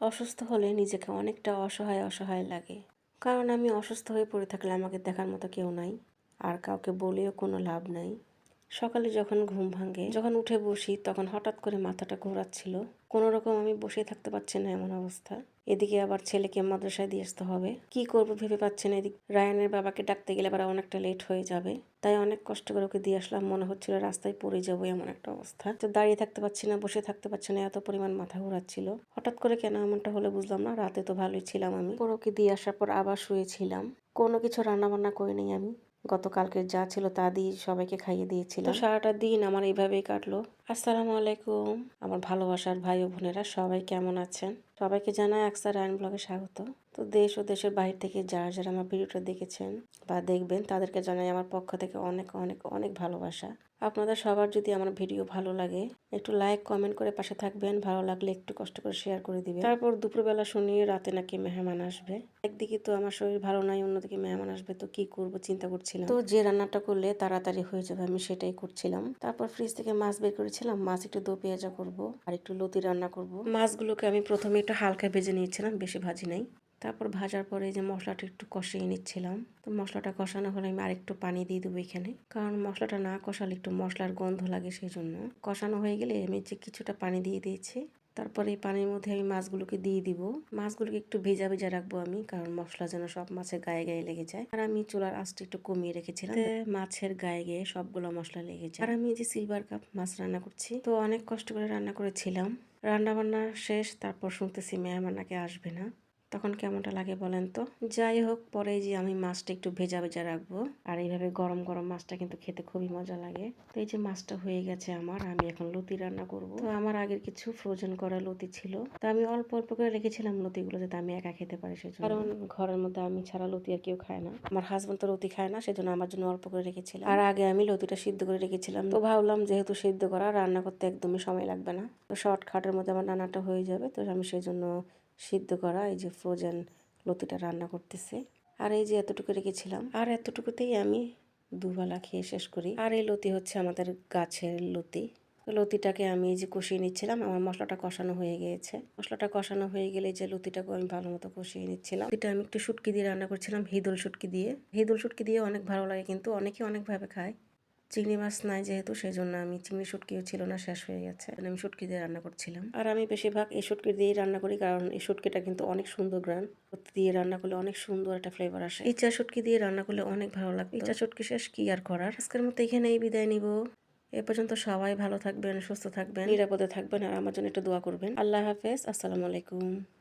অসুস্থ হলে নিজেকে অনেকটা অসহায় অসহায় লাগে। কারণ আমি অসুস্থ হয়ে পড়ে থাকলে আমাকে দেখার মতো কেউ নাই, আর কাউকে বলেও কোনো লাভ নাই। সকালে যখন ঘুম ভাঙে, যখন উঠে বসি, তখন হঠাৎ করে মাথাটা ঘোরাচ্ছিল। কোনো রকম আমি বসে থাকতে পারছি না এমন অবস্থা। এদিকে আবার ছেলেকে মাদ্রাসায় দিয়ে আসতে হবে। কি করব ভেবে পাচ্ছি না এদিকে। রায়ানের বাবাকে ডাকতে গেলে আবার অনেকটা লেট হয়ে যাবে। তাই অনেক কষ্ট করে ওকে দিয়ে আসলাম। মনে হচ্ছিল রাস্তায় পড়ে যাব এমন একটা অবস্থা। তো দাঁড়িয়ে থাকতে পারছি না, বসে থাকতে পারছি না, এত পরিমাণ মাথা ঘোরাচ্ছিল। হঠাৎ করে কেন এমনটা হলে বুঝলাম না। রাতে তো ভালোই ছিলাম আমি। পর ওকে দিয়ে আসার পর আবার শুয়েছিলাম। কোনো কিছু রান্না বান্না করিনি আমি। গতকালকে যা ছিল তা দিয়ে সবাইকে খাইয়ে দিয়েছিলাম। সারাটা দিন আমার এইভাবেই কাটলো। আসসালামু আলাইকুম। আমার ভালোবাসার ভাই ও বোনেরা সবাই কেমন আছেন? সবাইকে জানাই আকসার আইন ব্লগে স্বাগত। তো দেশ ও দেশের বাইরে থেকে যারা যারা আমার ভিডিওটা দেখেছেন বা দেখবেন, তাদেরকে জানাই আমার পক্ষ থেকে অনেক অনেক অনেক ভালোবাসা। আপনাদের সবার যদি আমার ভিডিও ভালো লাগে, একটু লাইক কমেন্ট করে পাশে থাকবেন। ভালো লাগলে একটু কষ্ট করে শেয়ার করে দিবেন। তারপর দুপুরবেলা শুনি রাতে নাকি মেহমান আসবে। একদিকে তো আমার শরীর ভালো নাই, অন্যদিকে মেহমান আসবে, তো কি করব চিন্তা করছিলাম। তো যে রান্নাটা করলে তাড়াতাড়ি হয়ে যাবে, আমি সেটাই করছিলাম। তারপর ফ্রিজ থেকে মাছ বের করেছিলাম, মাছ একটু দো পেঁয়াজা করব আর একটু লতি রান্না করব। মাছগুলোকে আমি প্রথমে একটু হালকা ভেজে নিয়েছিলাম, বেশি ভাজি নাই। তারপর ভাজার পরে যে মশলাটা একটু কষিয়ে নিচ্ছিলাম। তো মশলাটা কষানো হলে আমি আরেকটু পানি দিয়ে দেবো এখানে। কারণ মশলাটা না কষালে একটু মশলার গন্ধ লাগে সেই জন্য। কষানো হয়ে গেলে আমি যে কিছুটা পানি দিয়ে দিয়েছি তারপরে এই পানির মধ্যে আমি মাছগুলোকে দিয়ে দিব। মাছগুলোকে একটু ভেজা ভেজা রাখব আমি কারণ মশলা যেন সব মাছের গায়ে গায়ে লেগে যায়। আর আমি চুলার আঁচটা একটু কমিয়ে রেখেছিলাম। মাছের গায়ে গায়ে সবগুলো মশলা লেগে যায়। আর আমি যে সিলভার কাপ মাছ রান্না করছি তো অনেক কষ্ট করে রান্না করেছিলাম। রান্না বান্না শেষ তারপর শুনতেছি মেহমান নাকি আসবে না। তখন কেমনটা লাগে বলেন তো? যাই হোক পরে যে আমি মাছটা একটু ভেজা ভেজা রাখব। আর এইভাবে গরম গরম মাছটা কিন্তু খেতে খুবই মজা লাগে। তো এই যে মাছটা হয়ে গেছে আমার আমি এখন লতি রান্না করব। তো আমার আগের কিছু ফ্রোজেন করা লতি ছিল। তো আমি অল্প অল্প করে রেখেছিলাম লতিগুলো যাতে আমি একা খেতে পারি সেজন্য। কারণ ঘরের মধ্যে আমি ছাড়া লতি আর কেউ খায় না। আমার হাজবেন্ড তো লতি খায় না সেজন্য আমার জন্য অল্প করে রেখেছিলাম। আর আগে আমি লতিটা সিদ্ধ করে রেখেছিলাম। তো ভাবলাম যেহেতু সিদ্ধ করা রান্না করতে একদমই সময় লাগবে না। তো শর্টকাটের মধ্যে আমার রান্নাটা হয়ে যাবে তো আমি সেই জন্য সিদ্ধ করা, এই যে ফ্রোজেন লতিটা রান্না করতেছে। আর এই যে এতটুকু রেখেছিলাম, আর এতটুকুতেই আমি দুবেলা খেয়ে শেষ করি। আর এই লতি হচ্ছে আমাদের গাছের লতি। লতিটাকে আমি এই যে কষিয়ে নিচ্ছিলাম, আমার মশলাটা কষানো হয়ে গিয়েছে। মশলাটা কষানো হয়ে গেলে যে লতিটাকে আমি ভালো মতো কষিয়ে নিচ্ছিলাম এটা আমি একটু শুটকি দিয়ে রান্না করছিলাম, হিদুল শুটকি দিয়ে। হিদুল শুটকি দিয়ে অনেক ভালো লাগে কিন্তু, অনেকে অনেকভাবে খায়। চিংড়ি মাছ নাই যেহেতু সেই জন্য আমি চিংড়ি শুটকিও ছিল না শেষ হয়ে গেছে। আমি শুটকি দিয়ে রান্না করছিলাম। আর আমি বেশিরভাগ এই শুটকি দিয়েই রান্না করি কারণ এই শুটকিটা কিন্তু অনেক সুন্দর গ্রান। দিয়ে রান্না করলে অনেক সুন্দর একটা ফ্লেভার আসে। ইচা শুটকি দিয়ে রান্না করলে অনেক ভালো লাগে ইচা শুটকি শেষ কি আর করার? আজকের মতো এখানেই বিদায় নিব। এ পর্যন্ত সবাই ভালো থাকবেন সুস্থ থাকবেন। নিরাপদে থাকবেন আর আমার জন্য একটু দোয়া করবেন। আল্লাহ হাফেজ আসসালামু আলাইকুম।